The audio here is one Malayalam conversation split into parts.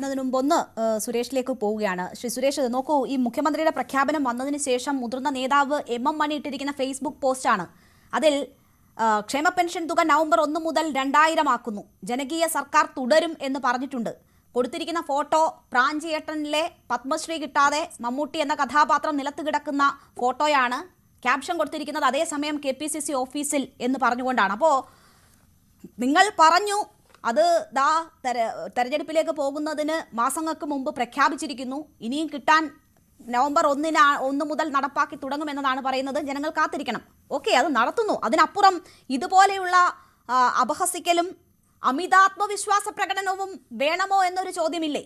ന്നതിന് മുമ്പ് ഒന്ന് സുരേഷിലേക്ക് പോവുകയാണ്. ശ്രീ സുരേഷ് നോക്കൂ ഈ മുഖ്യമന്ത്രിയുടെ പ്രഖ്യാപനം വന്നതിന് ശേഷം മുതിർന്ന നേതാവ് എം എം മണി ഇട്ടിരിക്കുന്ന ഫേസ്ബുക്ക് പോസ്റ്റാണ്. അതിൽ ക്ഷേമ പെൻഷൻ തുക നവംബർ ഒന്ന് മുതൽ രണ്ടായിരം ആക്കുന്നു. ജനകീയ സർക്കാർ തുടരും എന്ന് പറഞ്ഞിട്ടുണ്ട്. കൊടുത്തിരിക്കുന്ന ഫോട്ടോ പ്രാഞ്ചിയേട്ടനിലെ പത്മശ്രീ കിട്ടാതെ മമ്മൂട്ടി എന്ന കഥാപാത്രം നിലത്ത് കിടക്കുന്ന ഫോട്ടോയാണ് ക്യാപ്ഷൻ കൊടുത്തിരിക്കുന്നത് അതേസമയം കെ പി സി സി ഓഫീസിൽ എന്ന് പറഞ്ഞുകൊണ്ടാണ്. അപ്പോൾ നിങ്ങൾ പറഞ്ഞു അത് ദാ തെര തെരഞ്ഞെടുപ്പിലേക്ക് പോകുന്നതിന് മാസങ്ങൾക്ക് മുമ്പ് പ്രഖ്യാപിച്ചിരിക്കുന്നു. ഇനിയും കിട്ടാൻ നവംബർ ഒന്നിന് ഒന്ന് മുതൽ നടപ്പാക്കി തുടങ്ങുമെന്നതാണ് പറയുന്നത്. ജനങ്ങൾ കാത്തിരിക്കണം. ഓക്കെ അത് നടത്തുന്നു. അതിനപ്പുറം ഇതുപോലെയുള്ള അപഹസിക്കലും അമിതാത്മവിശ്വാസ പ്രകടനവും വേണമോ എന്നൊരു ചോദ്യമില്ലേ?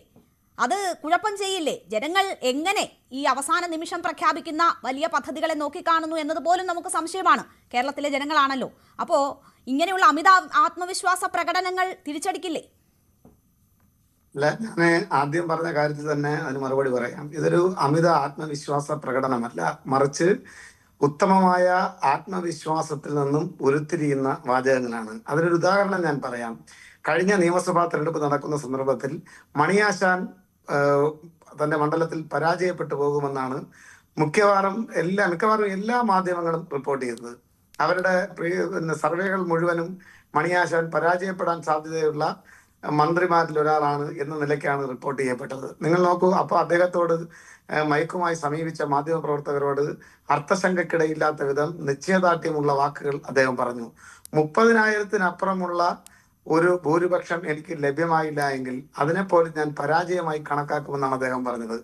അത് കുഴപ്പം ചെയ്യില്ലേ? ജനങ്ങൾ എങ്ങനെ ഈ അവസാന നിമിഷം പ്രഖ്യാപിക്കുന്ന വലിയ പദ്ധതികളെ നോക്കിക്കാണുന്നു എന്നത് പോലും നമുക്ക് സംശയമാണ്. കേരളത്തിലെ ജനങ്ങളാണല്ലോ. അപ്പോൾ ഇങ്ങനെയുള്ള അമിത ആത്മവിശ്വാസ പ്രകടനങ്ങൾ തിരിച്ചടിക്കില്ലേ? അല്ല ഞാൻ ആദ്യം പറഞ്ഞ കാര്യത്തിൽ തന്നെ അതിന് മറുപടി പറയാം. ഇതൊരു അമിത ആത്മവിശ്വാസ പ്രകടനമല്ല. മറിച്ച് ഉത്തമമായ ആത്മവിശ്വാസത്തിൽ നിന്നും ഉരുത്തിരിയുന്ന വാചകങ്ങളാണ്. അതിനൊരു ഉദാഹരണം ഞാൻ പറയാം. കഴിഞ്ഞ നിയമസഭാ തെരഞ്ഞെടുപ്പ് നടക്കുന്ന സന്ദർഭത്തിൽ മണിയാശാൻ തന്റെ മണ്ഡലത്തിൽ പരാജയപ്പെട്ടു പോകുമെന്നാണ് മിക്കവാറും എല്ലാ മിക്കവാറും എല്ലാ മാധ്യമങ്ങളും റിപ്പോർട്ട് ചെയ്തത് അവരുടെ സർവേകൾ മുഴുവനും മണിയാശാൻ പരാജയപ്പെടാൻ സാധ്യതയുള്ള മന്ത്രിമാരിൽ ഒരാളാണ് എന്ന നിലയ്ക്കാണ് റിപ്പോർട്ട് ചെയ്യപ്പെട്ടത്. നിങ്ങൾ നോക്കൂ അപ്പോൾ അദ്ദേഹത്തോട് മയക്കുമായി സമീപിച്ച മാധ്യമപ്രവർത്തകരോട് അർത്ഥശങ്കക്കിടയില്ലാത്ത വിധം നിശ്ചയദാർഢ്യമുള്ള വാക്കുകൾ അദ്ദേഹം പറഞ്ഞു. മുപ്പതിനായിരത്തിനപ്പുറമുള്ള ഒരു ഭൂരിപക്ഷം എനിക്ക് ലഭ്യമായില്ല എങ്കിൽ അതിനെപ്പോലും ഞാൻ പരാജയമായി കണക്കാക്കുമെന്നാണ് അദ്ദേഹം പറഞ്ഞത്.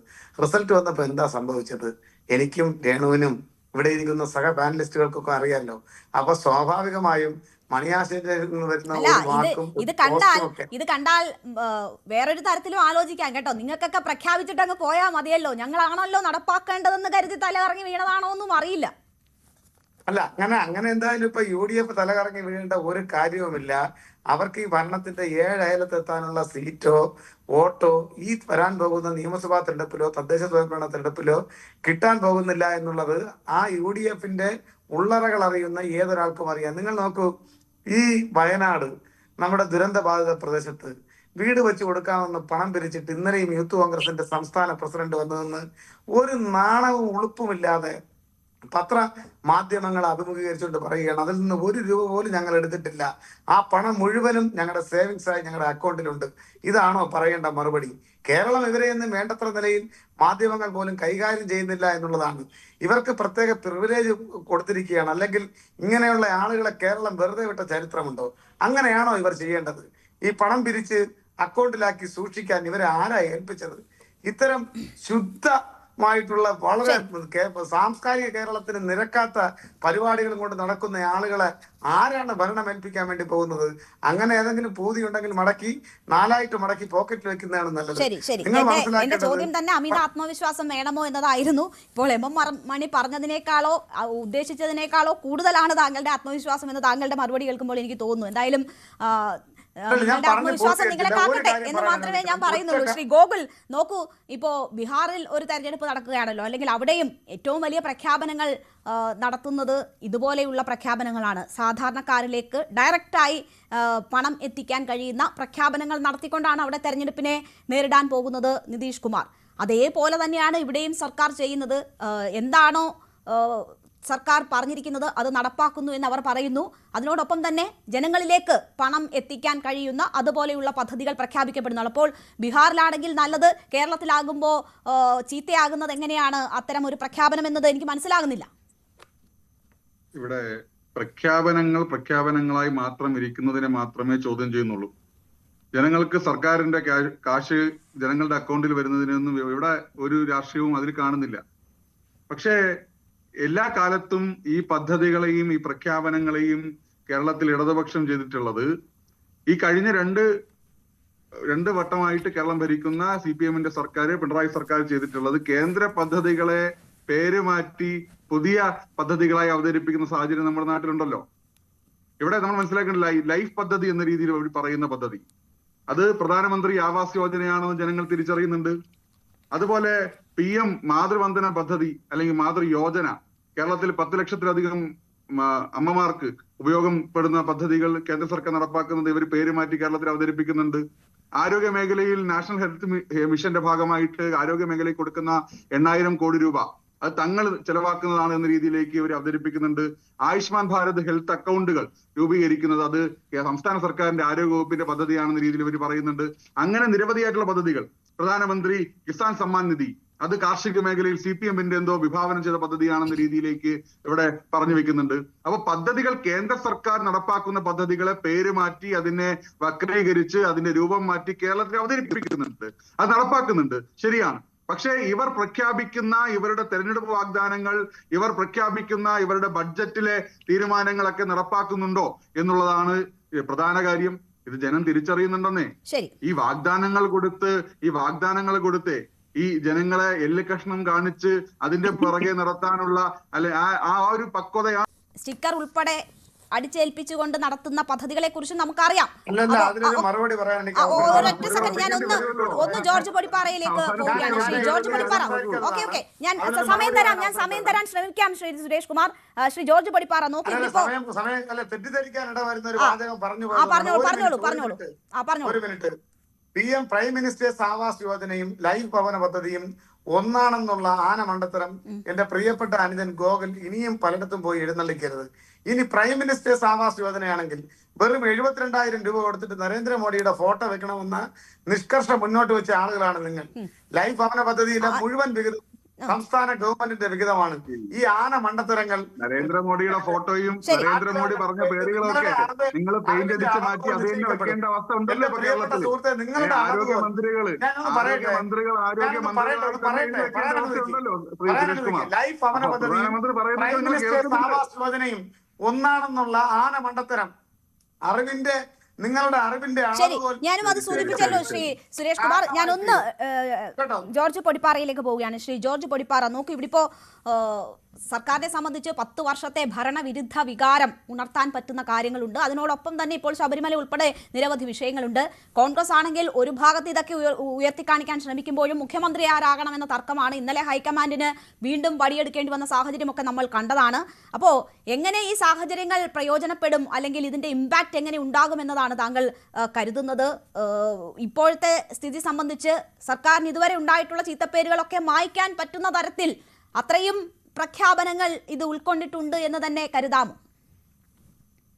റിസൾട്ട് വന്നപ്പോൾ എന്താ സംഭവിച്ചത്? എനിക്കും രേണുവിനും ഇവിടെ ഇരിക്കുന്ന സഹ പാനലിസ്റ്റുകൾക്കൊക്കെ അറിയാലോ. അപ്പൊ സ്വാഭാവികമായും ഇത് കണ്ടാൽ ഇത് കണ്ടാൽ വേറൊരു തരത്തിലും ആലോചിക്കാം കേട്ടോ. നിങ്ങൾക്കൊക്കെ പ്രഖ്യാപിച്ചിട്ട് അങ്ങ് പോയാൽ മതിയല്ലോ. ഞങ്ങളാണല്ലോ നടപ്പാക്കേണ്ടതെന്ന് കരുതി തലകറങ്ങി വീണതാണോ എന്നും അറിയില്ല. അല്ല അങ്ങനെ അങ്ങനെ എന്തായാലും ഇപ്പൊ യു ഡി എഫ് തലകറങ്ങി വീഴേണ്ട ഒരു കാര്യവുമില്ല. അവർക്ക് ഈ ഭരണത്തിന്റെ ഏഴ് അയലത്തെത്താനുള്ള സീറ്റോ വോട്ടോ ഈ വരാൻ പോകുന്ന നിയമസഭാ തെരഞ്ഞെടുപ്പിലോ തദ്ദേശ സ്വയംഭരണ തെരഞ്ഞെടുപ്പിലോ കിട്ടാൻ പോകുന്നില്ല എന്നുള്ളത് ആ യു ഡി എഫിന്റെ ഉള്ളറകൾ അറിയുന്ന ഏതൊരാൾക്കും അറിയാം. നിങ്ങൾ നോക്കൂ ഈ വയനാട് നമ്മുടെ ദുരന്ത ബാധിത പ്രദേശത്ത് വീട് വെച്ച് കൊടുക്കാമെന്ന് പണം പിരിച്ചിട്ട് ഇന്നലെയും യൂത്ത് കോൺഗ്രസിന്റെ സംസ്ഥാന പ്രസിഡന്റ് വന്നതെന്ന് ഒരു നാണവും ഉളുപ്പുമില്ലാതെ പത്ര മാധ്യമങ്ങൾ അഭിമുഖീകരിച്ചുകൊണ്ട് പറയുകയാണ് അതിൽ നിന്ന് ഒരു രൂപ പോലും ഞങ്ങൾ എടുത്തിട്ടില്ല. ആ പണം മുഴുവനും ഞങ്ങളുടെ സേവിങ്സ് ആയി ഞങ്ങളുടെ അക്കൗണ്ടിലുണ്ട്. ഇതാണോ പറയേണ്ട മറുപടി? കേരളം ഇവരെയൊന്നും വേണ്ടത്ര നിലയിൽ മാധ്യമങ്ങൾ പോലും കൈകാര്യം ചെയ്യുന്നില്ല എന്നുള്ളതാണ്. ഇവർക്ക് പ്രത്യേക പ്രിവിലേജ് കൊടുത്തിരിക്കുകയാണ്. അല്ലെങ്കിൽ ഇങ്ങനെയുള്ള ആളുകളെ കേരളം വെറുതെ വിട്ട ചരിത്രമുണ്ടോ? അങ്ങനെയാണോ ഇവർ ചെയ്യേണ്ടത്? ഈ പണം പിരിച്ച് അക്കൗണ്ടിലാക്കി സൂക്ഷിക്കാൻ ഇവരെ ആരാ ഏൽപ്പിച്ചത്? ഇത്തരം ശുദ്ധമായിട്ടുള്ള വളരെ സാംസ്കാരിക കേരളത്തിന് നിരക്കാത്ത പരിപാടികളും കൊണ്ട് നടക്കുന്ന ആളുകളെ ആരാണ് ഭരണം ഏൽപ്പിക്കാൻ വേണ്ടി പോകുന്നത്? അങ്ങനെ ഏതെങ്കിലും പൂതി ഉണ്ടെങ്കിൽ മടക്കി നാലായിട്ട് മടക്കി പോക്കറ്റിൽ വെക്കുന്നതാണ് നല്ലത്. എന്റെ ചോദ്യം തന്നെ അമിത ആത്മവിശ്വാസം വേണമോ എന്നതായിരുന്നു. ഇപ്പോൾ എം. എം മണി പറഞ്ഞതിനേക്കാളോ ഉദ്ദേശിച്ചതിനേക്കാളോ കൂടുതലാണ് താങ്കളുടെ ആത്മവിശ്വാസം എന്ന് താങ്കളുടെ മറുപടി കേൾക്കുമ്പോൾ എനിക്ക് തോന്നുന്നു. എന്തായാലും ആത്മവിശ്വാസം നിങ്ങളെ. കാക്കട്ടെ എന്ന് മാത്രമേ ഞാൻ പറയുന്നുള്ളൂ. ശ്രീ ഗോകുൽ നോക്കൂ ഇപ്പോ ബീഹാറിൽ ഒരു തെരഞ്ഞെടുപ്പ് നടക്കുകയാണല്ലോ. അല്ലെങ്കിൽ അവിടെയും ഏറ്റവും വലിയ പ്രഖ്യാപനങ്ങൾ നടത്തുന്നത് ഇതുപോലെയുള്ള പ്രഖ്യാപനങ്ങളാണ്. സാധാരണക്കാരിലേക്ക് ഡയറക്റ്റായി പണം എത്തിക്കാൻ കഴിയുന്ന പ്രഖ്യാപനങ്ങൾ നടത്തിക്കൊണ്ടാണ് അവിടെ തെരഞ്ഞെടുപ്പിനെ നേരിടാൻ പോകുന്നത് നിതീഷ് കുമാർ. അതേപോലെ തന്നെയാണ് ഇവിടെയും സർക്കാർ ചെയ്യുന്നത്. എന്താണോ സർക്കാർ പറഞ്ഞിരിക്കുന്നത് അത് നടപ്പാക്കുന്നു എന്ന് അവർ പറയുന്നു. അതിനോടൊപ്പം തന്നെ ജനങ്ങളിലേക്ക് പണം എത്തിക്കാൻ കഴിയുന്ന അതുപോലെയുള്ള പദ്ധതികൾ പ്രഖ്യാപിക്കപ്പെടുന്നു അപ്പോൾ ബീഹാറിലാണെങ്കിൽ നല്ലത് കേരളത്തിലാകുമ്പോൾ ചീത്തയാകുന്നത് എങ്ങനെയാണ് അത്തരം ഒരു പ്രഖ്യാപനം എന്നത് എനിക്ക് മനസ്സിലാകുന്നില്ല. ഇവിടെ പ്രഖ്യാപനങ്ങൾ പ്രഖ്യാപനങ്ങളായി മാത്രം ഇരിക്കുന്നതിനെ മാത്രമേ ചോദ്യം ചെയ്യുന്നുള്ളൂ. ജനങ്ങൾക്ക് സർക്കാരിന്റെ കാശ് ജനങ്ങളുടെ അക്കൗണ്ടിൽ വരുന്നതിനൊന്നും ഇവിടെ ഒരു രാഷ്ട്രീയവും അതിൽ കാണുന്നില്ല. പക്ഷേ എല്ലാ കാലത്തും ഈ പദ്ധതികളെയും ഈ പ്രഖ്യാപനങ്ങളെയും കേരളത്തിൽ ഇടതുപക്ഷം ചെയ്തിട്ടുള്ളത്. ഈ കഴിഞ്ഞ രണ്ട് രണ്ട് വട്ടമായിട്ട് കേരളം ഭരിക്കുന്ന സി പി എമ്മിന്റെ സർക്കാർ പിണറായി സർക്കാർ ചെയ്തിട്ടുള്ളത് കേന്ദ്ര പദ്ധതികളെ പേര് മാറ്റി പുതിയ പദ്ധതികളായി അവതരിപ്പിക്കുന്ന സാഹചര്യം നമ്മുടെ നാട്ടിലുണ്ടല്ലോ. ഇവിടെ നമ്മൾ മനസ്സിലാക്കേണ്ട ലൈഫ് പദ്ധതി എന്ന രീതിയിൽ അവർ പറയുന്ന പദ്ധതി. അത് പ്രധാനമന്ത്രി ആവാസ് യോജനയാണെന്ന് ജനങ്ങൾ തിരിച്ചറിയുന്നുണ്ട്. അതുപോലെ പി എം മാതൃവന്ദന പദ്ധതി അല്ലെങ്കിൽ മാതൃ യോജന കേരളത്തിൽ പത്ത് ലക്ഷത്തിലധികം അമ്മമാർക്ക് ഉപയോഗപ്പെടുന്ന പദ്ധതികൾ കേന്ദ്ര സർക്കാർ നടപ്പാക്കുന്നത് ഇവർ പേര് മാറ്റി കേരളത്തിൽ അവതരിപ്പിക്കുന്നുണ്ട്. ആരോഗ്യ മേഖലയിൽ നാഷണൽ ഹെൽത്ത് മിഷന്റെ ഭാഗമായിട്ട് ആരോഗ്യ മേഖലയിൽ കൊടുക്കുന്ന എണ്ണായിരം കോടി രൂപ അത് തങ്ങൾ ചെലവാക്കുന്നതാണ് എന്ന രീതിയിലേക്ക് ഇവർ അവതരിപ്പിക്കുന്നുണ്ട്. ആയുഷ്മാൻ ഭാരത് ഹെൽത്ത് അക്കൗണ്ടുകൾ രൂപീകരിക്കുന്നത് അത് സംസ്ഥാന സർക്കാരിന്റെ ആരോഗ്യ വകുപ്പിന്റെ പദ്ധതിയാണെന്ന രീതിയിൽ ഇവർ പറയുന്നുണ്ട്. അങ്ങനെ നിരവധിയായിട്ടുള്ള പദ്ധതികൾ. പ്രധാനമന്ത്രി കിസാൻ സമ്മാൻ നിധി അത് കാർഷിക മേഖലയിൽ സി പി എമ്മിന്റെ എന്തോ വിഭാവനം ചെയ്ത പദ്ധതിയാണെന്ന രീതിയിലേക്ക് ഇവിടെ പറഞ്ഞു വെക്കുന്നുണ്ട്. അപ്പൊ പദ്ധതികൾ കേന്ദ്ര സർക്കാർ നടപ്പാക്കുന്ന പദ്ധതികളെ പേര് മാറ്റി അതിനെ വക്രീകരിച്ച് അതിന്റെ രൂപം മാറ്റി കേരളത്തിൽ അവതരിപ്പിക്കുന്നുണ്ട്. അത് നടപ്പാക്കുന്നുണ്ട്. ശരിയാണ്. പക്ഷേ ഇവർ പ്രഖ്യാപിക്കുന്ന ഇവരുടെ തെരഞ്ഞെടുപ്പ് വാഗ്ദാനങ്ങൾ ഇവർ പ്രഖ്യാപിക്കുന്ന ഇവരുടെ ബഡ്ജറ്റിലെ തീരുമാനങ്ങളൊക്കെ നടപ്പാക്കുന്നുണ്ടോ എന്നുള്ളതാണ് പ്രധാന കാര്യം. ഇത് ജനം തിരിച്ചറിയുന്നുണ്ടെന്നേ. ഈ വാഗ്ദാനങ്ങൾ കൊടുത്ത് ഈ വാഗ്ദാനങ്ങൾ കൊടുത്ത് ഈ ജനങ്ങളെ എല്ല് കഷ്ണം കാണിച്ച് അതിന്റെ പുറകെ നടത്താനുള്ള അല്ലെ ആ ഒരു പക്വതയാണ് സ്റ്റിക്കർ ഉൾപ്പെടെ അടിച്ചേൽപ്പിച്ചുകൊണ്ട് നടത്തുന്ന പദ്ധതികളെ കുറിച്ച് നമുക്കറിയാം ഒരൊറ്റ സെക്കൻഡ് ഞാൻ ഒന്ന് ഒന്ന് ജോർജ് പൊടിപ്പാറയിലേക്ക് പോവുകയാണ് ശ്രീ ജോർജ് പൊടിപ്പാറ. Okay okay. ഞാൻ സമയം തരാം ഞാൻ സമയം തരാൻ ശ്രമിക്കാം ശ്രീ സുരേഷ് കുമാർ. ശ്രീ ജോർജ് പൊടിപ്പാറ നോക്കി ഇപ്പോ സമയം സമയം അല്ല തെറ്റിദ്ധരിക്കാൻ ഇടവരുന്ന ഒരു ആ. പറഞ്ഞോളൂ പറഞ്ഞോളൂ പറഞ്ഞോളൂ. ആ പറഞ്ഞോളൂ. ഒരു minute. P M prime minister's Awas യോജനയും life ഭവന പദ്ധതിയും ഒന്നാണെന്നുള്ള ആന മണ്ടത്തരം എന്റെ പ്രിയപ്പെട്ട അനിതൻ ഗോകുൽ ഇനിയും പലയിടത്തും പോയി എഴുന്നള്ളിക്കരുത്. ഇനി പ്രൈം മിനിസ്റ്റേഴ്സ് ആവാസ് യോജനയാണെങ്കിൽ വെറും എഴുപത്തിരണ്ടായിരം രൂപ കൊടുത്തിട്ട് നരേന്ദ്രമോദിയുടെ ഫോട്ടോ വെക്കണമെന്ന നിഷ്കർഷ മുന്നോട്ട് വെച്ച ആളുകളാണ് നിങ്ങൾ. ലൈഫ് ഭവന പദ്ധതിയിലെ മുഴുവൻ വിഹിതം സംസ്ഥാന ഗവൺമെന്റിന്റെ വിഹിതമാണ് ഈ ആന മണ്ടത്തരങ്ങൾ നരേന്ദ്രമോദിയുടെ ഫോട്ടോയും. നരേന്ദ്രമോദി പറഞ്ഞ പേരുകളൊക്കെ നിങ്ങൾ പെയിന്റ് അടിച്ച് മാറ്റി അത് തന്നെ വെക്കേണ്ട അവസ്ഥ ഉണ്ടല്ലോ കേരളത്തിൽ സുഹൃത്തെ നിങ്ങളുടെ ആരോഗ്യ. മന്ത്രികൾ ആരോഗ്യ ഞാനൊന്ന് പറയട്ടെ, ഒന്ന് പറയട്ടെ, മന്ത്രികൾ പറയാനൊന്ന് ഉണ്ടല്ലോ ശ്രീ പറയാനൊന്ന് സുരേഷ് കുമാർ. ലൈഫ് ഭവന അപ്പൊ പദ്ധതിയും പ്രധാനമന്ത്രി പറയുന്നത് ഒന്നാണെന്നുള്ള ആന മണ്ടത്തരം അറിവിന്റെ നിങ്ങളുടെ അറിവിന്റെ ശരി ഞാനും അത് സൂചിപ്പിച്ചല്ലോ ശ്രീ സുരേഷ് കുമാർ. ഞാൻ ഒന്ന് ജോർജ് പൊടിപ്പാറയിലേക്ക് പോവുകയാണ്. ശ്രീ ജോർജ് പൊടിപ്പാറ നോക്കൂ ഇവിടെ ഇപ്പോ ഏഹ്, സർക്കാരിനെ സംബന്ധിച്ച് പത്ത് വർഷത്തെ ഭരണവിരുദ്ധ വികാരം ഉണർത്താൻ പറ്റുന്ന കാര്യങ്ങളുണ്ട്. അതിനോടൊപ്പം തന്നെ ഇപ്പോൾ ശബരിമല ഉൾപ്പെടെ നിരവധി വിഷയങ്ങളുണ്ട്. കോൺഗ്രസ് ആണെങ്കിൽ ഒരു ഭാഗത്ത് ഇതൊക്കെ ഉയർ- ഉയർത്തിക്കാണിക്കാൻ ശ്രമിക്കുമ്പോഴും മുഖ്യമന്ത്രി ആരാകണമെന്ന തർക്കമാണ്. ഇന്നലെ ഹൈക്കമാൻഡിന് വീണ്ടും വടിയെടുക്കേണ്ടി വന്ന സാഹചര്യമൊക്കെ നമ്മൾ കണ്ടതാണ്. അപ്പോൾ എങ്ങനെ ഈ സാഹചര്യങ്ങൾ പ്രയോജനപ്പെടും? അല്ലെങ്കിൽ ഇതിന്റെ ഇമ്പാക്റ്റ് എങ്ങനെ ഉണ്ടാകുമെന്നതാണ് താങ്കൾ കരുതുന്നത്? ഇപ്പോഴത്തെ സ്ഥിതി സംബന്ധിച്ച് സർക്കാരിന് ഇതുവരെ ഉണ്ടായിട്ടുള്ള ചീത്തപ്പേരുകളൊക്കെ മായ്ക്കാൻ പറ്റുന്ന തരത്തിൽ അത്രയും പ്രഖ്യാപനങ്ങൾ ഇത് ഉൾക്കൊണ്ടിട്ടുണ്ട് എന്ന് തന്നെ കരുതാമോ?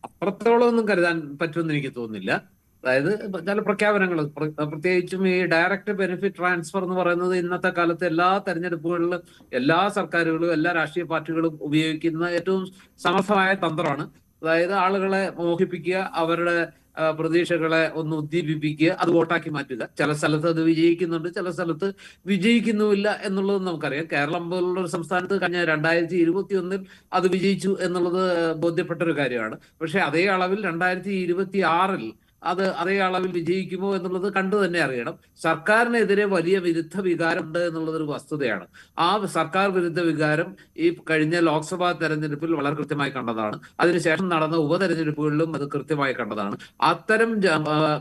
അപ്പുറത്തോളം ഒന്നും കരുതാൻ പറ്റുമെന്ന് എനിക്ക് തോന്നുന്നില്ല. അതായത് ചില പ്രഖ്യാപനങ്ങൾ പ്രത്യേകിച്ചും ഈ ഡയറക്റ്റ് ബെനിഫിറ്റ് ട്രാൻസ്ഫർ എന്ന് പറയുന്നത് ഇന്നത്തെ കാലത്ത് എല്ലാ തെരഞ്ഞെടുപ്പുകളിലും എല്ലാ സർക്കാരുകളും എല്ലാ രാഷ്ട്രീയ പാർട്ടികളും ഉപയോഗിക്കുന്ന ഏറ്റവും സമർത്ഥമായ തന്ത്രമാണ്. അതായത് ആളുകളെ മോഹിപ്പിക്കുക അവരുടെ പ്രതീക്ഷകളെ ഒന്ന് ഉദ്ദീപിപ്പിക്കുക അത് വോട്ടാക്കി മാറ്റുക. ചില സ്ഥലത്ത് അത് വിജയിക്കുന്നുണ്ട് ചില സ്ഥലത്ത് വിജയിക്കുന്നുമില്ല എന്നുള്ളത് നമുക്കറിയാം. കേരളം പോലുള്ള ഒരു സംസ്ഥാനത്ത് കഴിഞ്ഞ രണ്ടായിരത്തി ഇരുപത്തി ഒന്നിൽ അത് വിജയിച്ചു എന്നുള്ളത് ബോധ്യപ്പെട്ട ഒരു കാര്യമാണ്. പക്ഷെ അതേ അളവിൽ രണ്ടായിരത്തി ഇരുപത്തി ആറിൽ അത് അതേ അളവിൽ വിജയിക്കുമോ എന്നുള്ളത് കണ്ടു തന്നെ അറിയണം. സർക്കാരിനെതിരെ വലിയ വിരുദ്ധ വികാരമുണ്ട് എന്നുള്ളതൊരു വസ്തുതയാണ്. ആ സർക്കാർ വിരുദ്ധ വികാരം ഈ കഴിഞ്ഞ ലോക്സഭാ തെരഞ്ഞെടുപ്പിൽ വളരെ കൃത്യമായി കണ്ടതാണ്. അതിനുശേഷം നടന്ന ഉപതെരഞ്ഞെടുപ്പുകളിലും അത് കൃത്യമായി കണ്ടതാണ്. അത്തരം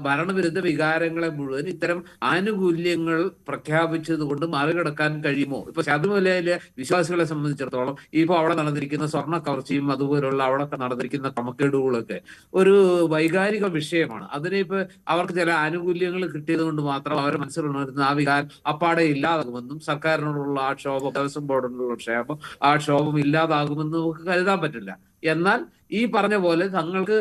ഭരണവിരുദ്ധ വികാരങ്ങളെ മുഴുവൻ ഇത്തരം ആനുകൂല്യങ്ങൾ പ്രഖ്യാപിച്ചത് കൊണ്ട് മറികടക്കാൻ കഴിയുമോ? ഇപ്പൊ ശബരിമലയിലെ വിശ്വാസികളെ സംബന്ധിച്ചിടത്തോളം ഇപ്പൊ അവിടെ നടന്നിരിക്കുന്ന സ്വർണ കവർച്ചയും അതുപോലുള്ള അവിടെ നടന്നിരിക്കുന്ന ക്രമക്കേടുകളൊക്കെ ഒരു വൈകാരിക വിഷയമാണ്. അതിനെ ഇപ്പൊ അവർക്ക് ചില ആനുകൂല്യങ്ങൾ കിട്ടിയത് കൊണ്ട് മാത്രം അവരെ മനസ്സിലുണർത്തുന്ന ആ വികാരം അപ്പാടെ ഇല്ലാതാകുമെന്നും സർക്കാരിനോടുള്ള ആ ക്ഷോഭം ദേവസ്വം ബോർഡിനോടുള്ള ക്ഷേമം ആ ക്ഷോഭം ഇല്ലാതാകുമെന്നും നമുക്ക് കരുതാൻ പറ്റില്ല. എന്നാൽ ഈ പറഞ്ഞ പോലെ തങ്ങൾക്ക്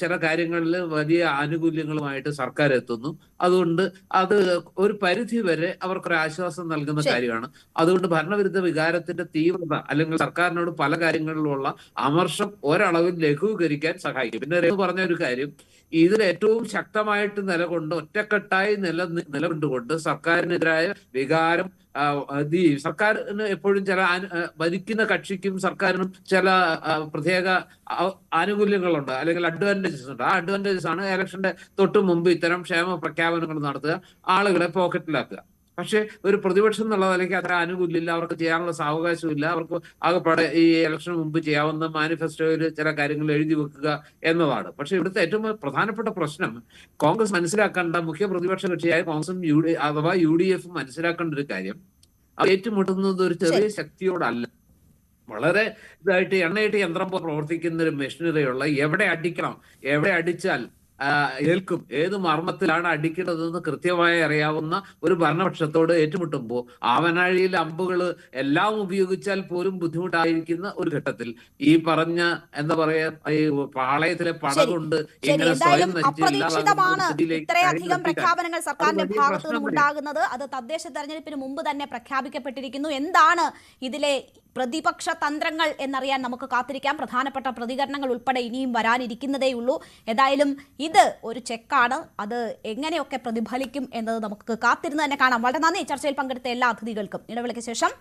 ചില കാര്യങ്ങളിൽ വലിയ ആനുകൂല്യങ്ങളുമായിട്ട് സർക്കാർ എത്തുന്നു. അതുകൊണ്ട് അത് ഒരു പരിധി വരെ അവർക്കൊരു ആശ്വാസം നൽകുന്ന കാര്യമാണ്. അതുകൊണ്ട് ഭരണവിരുദ്ധ വികാരത്തിന്റെ തീവ്രത അല്ലെങ്കിൽ സർക്കാരിനോട് പല കാര്യങ്ങളിലുള്ള അമർഷം ഒരളവിൽ ലഘൂകരിക്കാൻ സഹായിക്കും. പിന്നെ പറഞ്ഞ ഒരു കാര്യം ഇതിൽ ഏറ്റവും ശക്തമായിട്ട് നിലകൊണ്ട് ഒറ്റക്കെട്ടായി നില നിലകൊണ്ടുകൊണ്ട് സർക്കാരിനെതിരായ വികാരം സർക്കാരിന് എപ്പോഴും ചില ഭരിക്കുന്ന കക്ഷിക്കും സർക്കാരിനും ചില പ്രത്യേക ആനുകൂല്യങ്ങളുണ്ട് അല്ലെങ്കിൽ അഡ്വാന്റേജസ് ഉണ്ട്. ആ അഡ്വാന്റേജസ് ആണ് ഇലക്ഷന്റെ തൊട്ട് മുമ്പ് ഇത്തരം ക്ഷേമ പ്രഖ്യാപനങ്ങൾ നടത്തുക ആളുകളെ പോക്കറ്റിലാക്കുക പക്ഷെ ഒരു പ്രതിപക്ഷം എന്നുള്ള നിലയ്ക്ക് അത്ര ആനുകൂല്യമില്ല അവർക്ക് ചെയ്യാനുള്ള സാവകാശമില്ല അവർക്ക് ആകെപ്പാടെ ഈ ഇലക്ഷന് മുമ്പ് ചെയ്യാവുന്ന മാനിഫെസ്റ്റോയിൽ ചില കാര്യങ്ങൾ എഴുതി വെക്കുക എന്നതാണ്. പക്ഷെ ഇവിടുത്തെ ഏറ്റവും പ്രധാനപ്പെട്ട പ്രശ്നം കോൺഗ്രസ് മനസ്സിലാക്കേണ്ട മുഖ്യ പ്രതിപക്ഷ കക്ഷിയായ കോൺഗ്രസും യു ഡി അഥവാ യു ഡി എഫും മനസ്സിലാക്കേണ്ട ഒരു കാര്യം അത് ഏറ്റുമുട്ടുന്നത് ഒരു ചെറിയ ശക്തിയോടല്ല. വളരെ ഇതായിട്ട് എണ്ണയിട്ട് യന്ത്രം പ്രവർത്തിക്കുന്ന ഒരു മെഷീനറിയുള്ള എവിടെ അടിക്കണം എവിടെ അടിച്ചാൽ ഏൽക്കും. ഏത് മർമ്മത്തിലാണ് അടിക്കേണ്ടതെന്ന് കൃത്യമായി അറിയാവുന്ന ഒരു ഭരണപക്ഷത്തോട് ഏറ്റുമുട്ടുമ്പോൾ ആവനാഴിയിൽ അമ്പുകൾ എല്ലാം ഉപയോഗിച്ചാൽ പോലും ബുദ്ധിമുട്ടായിരിക്കുന്ന ഒരു ഘട്ടത്തിൽ ഈ പറഞ്ഞ എന്താ പറയാ ഈ പാളയത്തിലെ പട ശരി. കൊണ്ട് ഇങ്ങനെ സ്വയം ഇത്രയധികം പ്രഖ്യാപനങ്ങൾ സർക്കാരിന്റെ ഭാഗത്തു നിന്നും ഉണ്ടാകുന്നത്. അത് തദ്ദേശ തെരഞ്ഞെടുപ്പിന് മുമ്പ് തന്നെ പ്രഖ്യാപിക്കപ്പെട്ടിരിക്കുന്നു. എന്താണ് ഇതിലെ പ്രതിപക്ഷ തന്ത്രങ്ങൾ എന്നറിയാൻ നമുക്ക് കാത്തിരിക്കാം. പ്രധാനപ്പെട്ട പ്രതികരണങ്ങൾ ഉൾപ്പെടെ ഇനിയും വരാനിരിക്കുന്നതേയുള്ളൂ ഏതായാലും ഇത് ഒരു ചെക്കാണ്. അത് എങ്ങനെയൊക്കെ പ്രതിഫലിക്കും എന്നത് നമുക്ക് കാത്തിരുന്ന് തന്നെ കാണാം. വളരെ നന്ദി. ചർച്ചയിൽ പങ്കെടുത്ത എല്ലാ അതിഥികൾക്കും. ഇടവേളയ്ക്ക് ശേഷം